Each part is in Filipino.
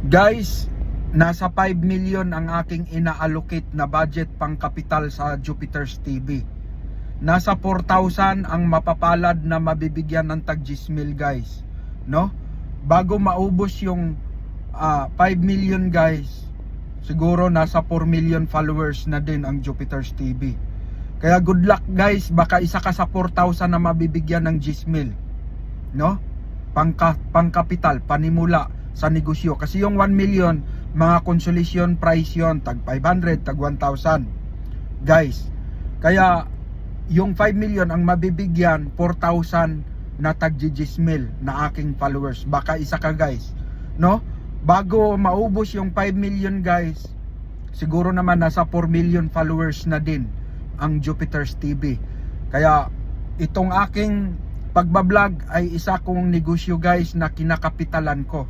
Guys, nasa 5 million ang aking ina-allocate na budget pang kapital sa Jupiter's TV. Nasa 4,000 ang mapapalad na mabibigyan ng tag 10 mil guys. No? Bago maubos yung ah, 5 million guys, siguro nasa 4 million followers na din ang Jupiter's TV. Kaya good luck guys, baka isa ka sa 4,000 na mabibigyan ng 10 mil. No? Pangka, pangkapital, panimula sa negosyo. Kasi yung 1 million, mga consolation price yon tag 500, tag 1,000. Guys, kaya yung 5 million ang mabibigyan 4,000 na tag 10 mil na aking followers. Baka isa ka guys. No? Bago maubos yung 5 million guys, siguro naman nasa 4 million followers na din ang Jupiter's TV. Kaya itong aking pagbablog ay isa kong negosyo guys na kinakapitalan ko.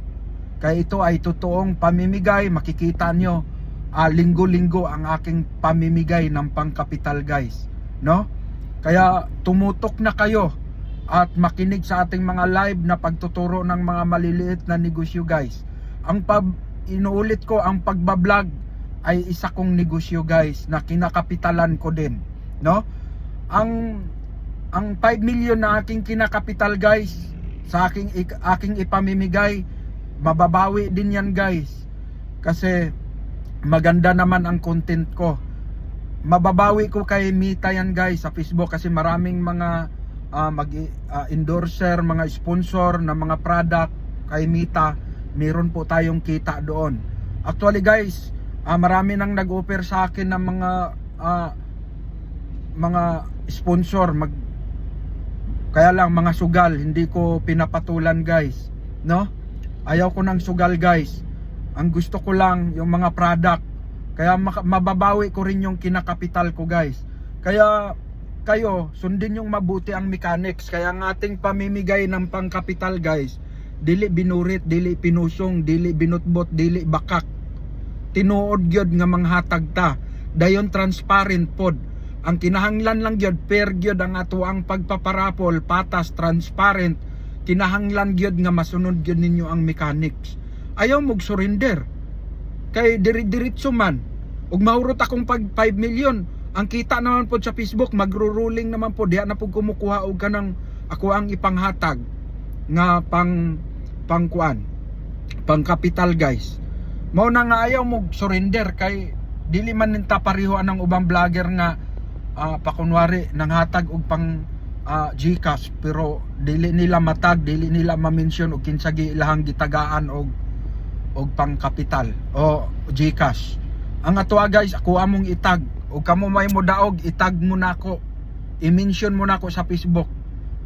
Kaya ito ay totoong pamimigay, makikita nyo ah, linggo-linggo ang aking pamimigay ng pangkapital guys. No? Kaya tumutok na kayo at makinig sa ating mga live na pagtuturo ng mga maliliit na negosyo guys. Ang pag inuulit ko ang pagbablog ay isa kong negosyo guys na kinakapitalan ko din, no? Ang ang 5 million na aking kinakapital guys sa aking aking ipamimigay mababawi din yan guys. Kasi maganda naman ang content ko. Mababawi ko kay Mita yan guys sa Facebook kasi maraming mga ah, mag ah, mga sponsor ng mga product kay Mita, meron po tayong kita doon. Actually guys, ah, marami nang nag-offer sa akin ng mga ah, mga sponsor mag kaya lang mga sugal hindi ko pinapatulan guys. No ayaw ko ng sugal guys ang gusto ko lang yung mga product kaya mababawi ko rin yung kinakapital ko guys. Kaya kayo, sundin yung mabuti ang mechanics. Kaya ang ating pamimigay ng pangkapital guys, dili binurit, dili pinusong, dili binutbot, dili bakak. Tinuod gyud nga manghatag ta. Dayon transparent pod. Ang kinahanglan lang gyud fair gyud ang ato ang pagpaparapol, patas, transparent. Kinahanglan gyud nga masunod gyud ninyo ang mechanics. Ayaw mog surrender. Kay diri-diritso man. Ug mahurot akong pag 5 million. Ang kita naman po sa Facebook magro-ruling naman po. Diha na po kumukuha og kanang ako ang ipanghatag nga pang pangkuan pang capital guys. Mao na nga ayaw mo surrender kay dili man ninta pareho anang ubang vlogger nga ah, pakunwari nanghatag og pang ah, GCash pero dili nila matag dili nila ma-mention og kinsa gi ilahang gitagaan og og pang kapital o GCash. Ang atoa guys, ako among itag. Og kamo may mo daog, itag mo nako. I-mention mo nako sa Facebook.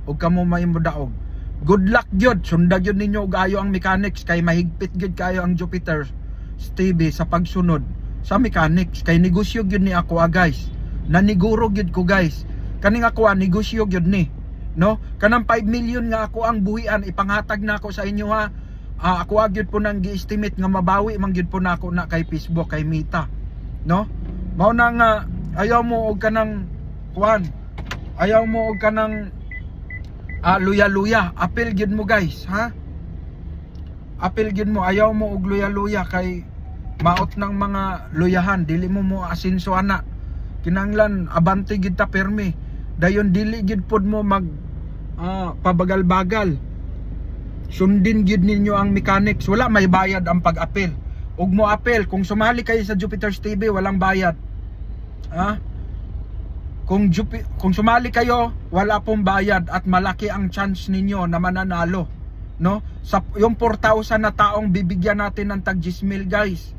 Og kamo may mo daog. Good luck gyud. Sunda gyud ninyo og ayo ang mechanics kay mahigpit gyud kayo ang Jupiter Stevie sa pagsunod sa mechanics kay negosyo gyud ni ako ah, guys. Naniguro gyud ko guys. Kaning ako ah, negosyo gyud ni. No? Kanang 5 million nga ako ang buhian ipanghatag na ako sa inyo ha? Ah, ako agyud po nang gi-estimate nga mabawi man gyud po nako na kay Facebook kay Mita. No? Mao na nga ayaw mo og kanang kuan ayaw mo og kanang ah, luya-luya. Apil gyud mo guys ha? Apil gyud mo ayaw mo og luya-luya kay maot ng mga luyahan. Dili mo mo asinso ana. Kinanglan abante gid ta permi dayon dili gid pod mo mag ah, pabagal-bagal. Sundin gid ninyo ang mechanics. Wala may bayad ang pag-apel ug mo apel kung sumali kayo sa Jupiter's TV walang bayad. Ha? Kung Jupi, kung sumali kayo wala pong bayad at malaki ang chance ninyo na mananalo. No? Sa yung 4,000 na taong bibigyan natin ng tag 10 mil guys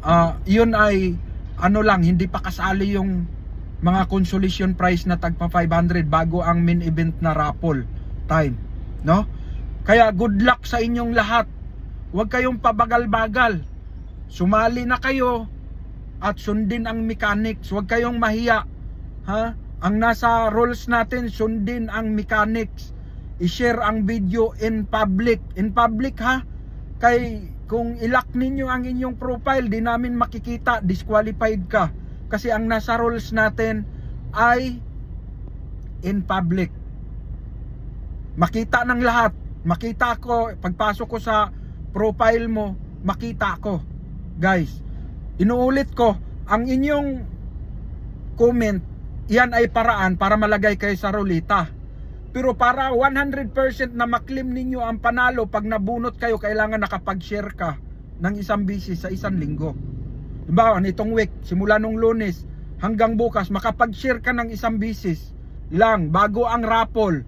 ah yun ay ano lang hindi pa kasali yung mga consolation prize na tagpa 500 bago ang main event na raffle time no kaya good luck sa inyong lahat. Huwag kayong pabagal-bagal. Sumali na kayo at sundin ang mechanics. Huwag kayong mahiya. Ha? Ang nasa rules natin, sundin ang mechanics. I-share ang video in public. In public ha? Kay kung ilak ninyo ang inyong profile, di namin makikita, disqualified ka. Kasi ang nasa rules natin ay in public. Makita ng lahat makita ko pagpasok ko sa profile mo makita ko. Guys, inuulit ko, ang inyong comment, yan ay paraan para malagay kayo sa rulita. Pero para 100% na maklim ninyo ang panalo pag nabunot kayo, kailangan nakapag-share ka ng isang bisis sa isang linggo. Diba, nitong week, simula nung lunes hanggang bukas, makapag-share ka ng isang bisis lang bago ang raffle.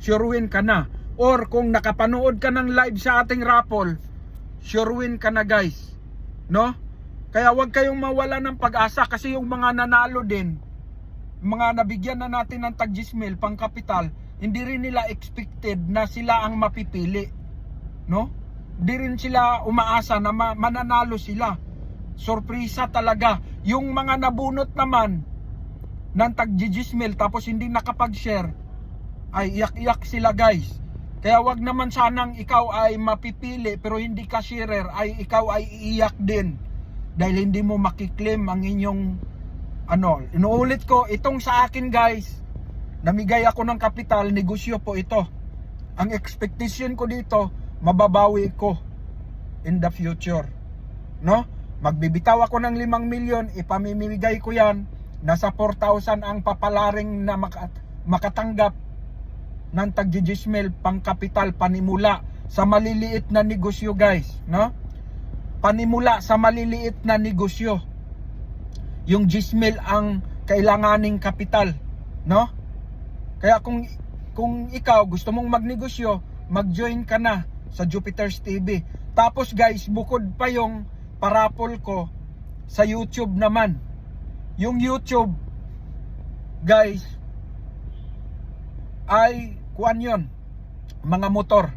Sure win ka na. Or kung nakapanood ka ng live sa ating raffle, sure win ka na guys. No? Kaya wag kayong mawala ng pag-asa kasi yung mga nanalo din, mga nabigyan na natin ng tag pang kapital, hindi rin nila expected na sila ang mapipili. No? Hindi rin sila umaasa na ma- mananalo sila. Sorpresa talaga. Yung mga nabunot naman ng tag mil tapos hindi nakapag-share, ay iyak-iyak sila guys. Kaya wag naman sanang ikaw ay mapipili pero hindi ka sharer ay ikaw ay iiyak din dahil hindi mo makiklaim ang inyong ano, inuulit ko, itong sa akin guys, namigay ako ng kapital, negosyo po ito. Ang expectation ko dito, mababawi ko in the future. No? Magbibitaw ako ng 5 milyon, ipamimigay ko yan, nasa 4,000 ang papalaring na maka- makatanggap ng tag mil pang kapital panimula sa maliliit na negosyo guys, no? Panimula sa maliliit na negosyo. Yung 10 mil ang kailanganing kapital, no? Kaya kung kung ikaw gusto mong magnegosyo, mag-join ka na sa Jupiter's TV. Tapos guys, bukod pa yung parapol ko sa YouTube naman. Yung YouTube, guys, ay kuan yon mga motor.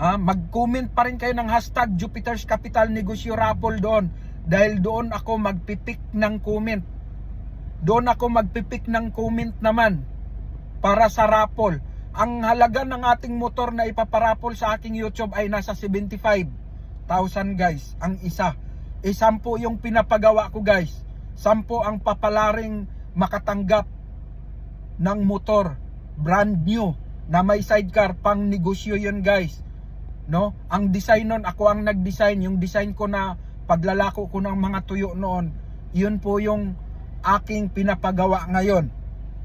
Ah, mag-comment pa rin kayo ng hashtag Jupiter's Capital Negosyo Raffle doon dahil doon ako magpipik ng comment. Doon ako magpipik ng comment naman para sa raffle. Ang halaga ng ating motor na ipaparapol sa aking YouTube ay nasa 75,000 guys ang isa. E sampu yung pinapagawa ko guys. Sampu ang papalaring makatanggap ng motor. Brand new. Na may sidecar pang negosyo yun guys. No? Ang design nun ako ang nag-design. Yung design ko na paglalako ko ng mga tuyo noon yun po yung aking pinapagawa ngayon.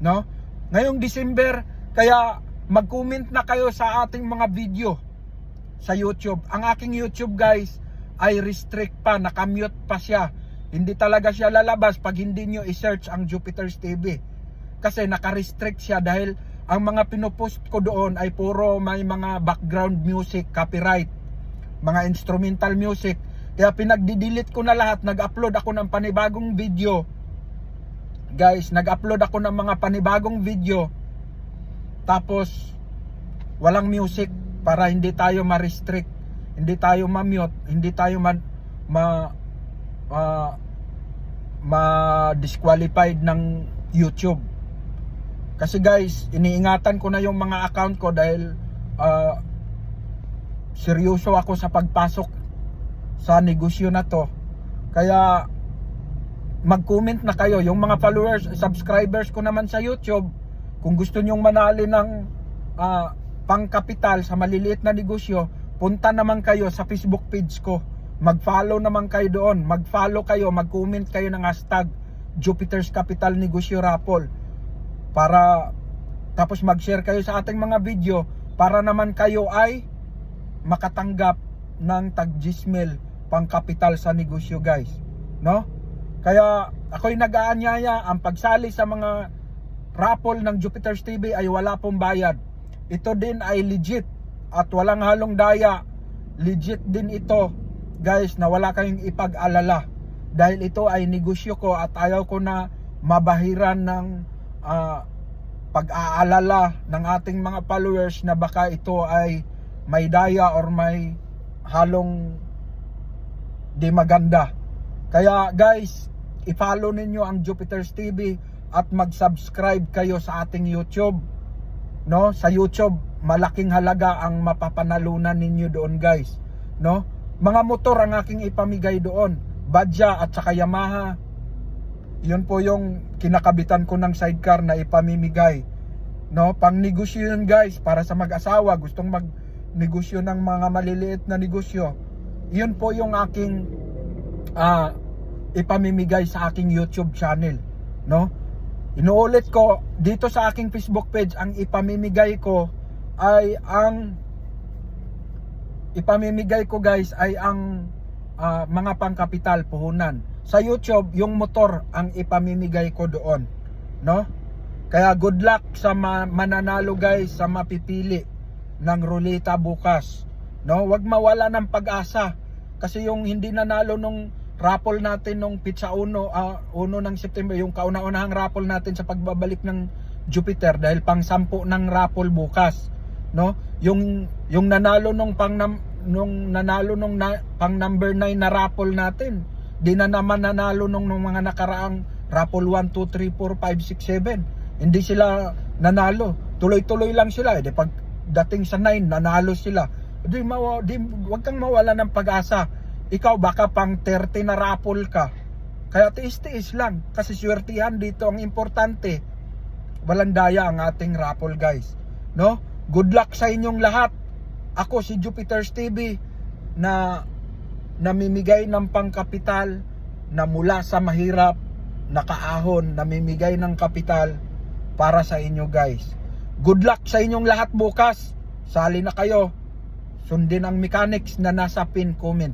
No? Ngayong December kaya mag-comment na kayo sa ating mga video sa YouTube ang aking YouTube guys ay restrict pa nakamute pa siya hindi talaga siya lalabas pag hindi nyo i-search ang Jupiter's TV kasi naka-restrict siya dahil ang mga pinopost ko doon ay puro may mga background music, copyright, mga instrumental music. Kaya pinagdi-delete ko na lahat, nag-upload ako ng panibagong video. Guys, nag-upload ako ng mga panibagong video. Tapos walang music para hindi tayo ma-restrict, hindi tayo ma-mute, hindi tayo ma ma, ma, ma disqualified ng YouTube. Kasi guys, iniingatan ko na yung mga account ko dahil uh, seryoso ako sa pagpasok sa negosyo na to. Kaya mag-comment na kayo yung mga followers, subscribers ko naman sa YouTube kung gusto nyong manali ng uh, pangkapital sa maliliit na negosyo, punta naman kayo sa Facebook page ko. Mag-follow naman kayo doon. Mag-follow kayo, mag-comment kayo ng hashtag Jupiter's Capital Negosyo Raffle. Para tapos mag-share kayo sa ating mga video para naman kayo ay makatanggap ng tag mil pang kapital sa negosyo guys. No? Kaya ako'y nag-aanyaya. Ang pagsali sa mga raffle ng Jupiter's TV ay wala pong bayad ito din ay legit at walang halong daya legit din ito guys na wala kayong ipag-alala dahil ito ay negosyo ko at ayaw ko na mabahiran ng uh, pag-aalala ng ating mga followers na baka ito ay may daya or may halong di maganda. Kaya guys, i-follow ninyo ang Jupiter's TV at mag-subscribe kayo sa ating YouTube. No? Sa YouTube, malaking halaga ang mapapanalunan ninyo doon guys. No? Mga motor ang aking ipamigay doon. Badja at saka Yamaha yun po yung kinakabitan ko ng sidecar na ipamimigay no pang negosyo yun guys para sa mag-asawa gustong mag negosyo ng mga maliliit na negosyo. Yun po yung aking ah, ipamimigay sa aking YouTube channel, no? Inuulit ko dito sa aking Facebook page ang ipamimigay ko ay ang ipamimigay ko guys ay ang ah, mga pangkapital puhunan. Sa YouTube, yung motor ang ipamimigay ko doon, no? Kaya good luck sa ma- mananalo guys sa mapipili ng ruleta bukas. No, wag mawala ng pag-asa kasi yung hindi nanalo nung raffle natin nung pizza uno ah, uno ng September, yung kauna-unahang raffle natin sa pagbabalik ng Jupiter dahil pang sampu ng raffle bukas, no? Yung yung nanalo nung pang nam, nung nanalo nung na, pang number 9 na raffle natin, di na naman nanalo nung, nung mga nakaraang raffle 1 2 3 4 5 6 7. Hindi sila nanalo. Tuloy-tuloy lang sila. Eh, pag dating sa 9, nanalo sila. Di, mawa, di, wag kang mawala ng pag-asa. Ikaw baka pang 30 na raffle ka. Kaya tiis-tiis lang. Kasi swertihan dito ang importante. Walang daya ang ating raffle guys. No? Good luck sa inyong lahat. Ako si Jupiter's TV na namimigay ng pangkapital na mula sa mahirap nakaahon namimigay ng kapital para sa inyo guys. Good luck sa inyong lahat bukas. Sali na kayo. Sundin ang mechanics na nasa pin comment.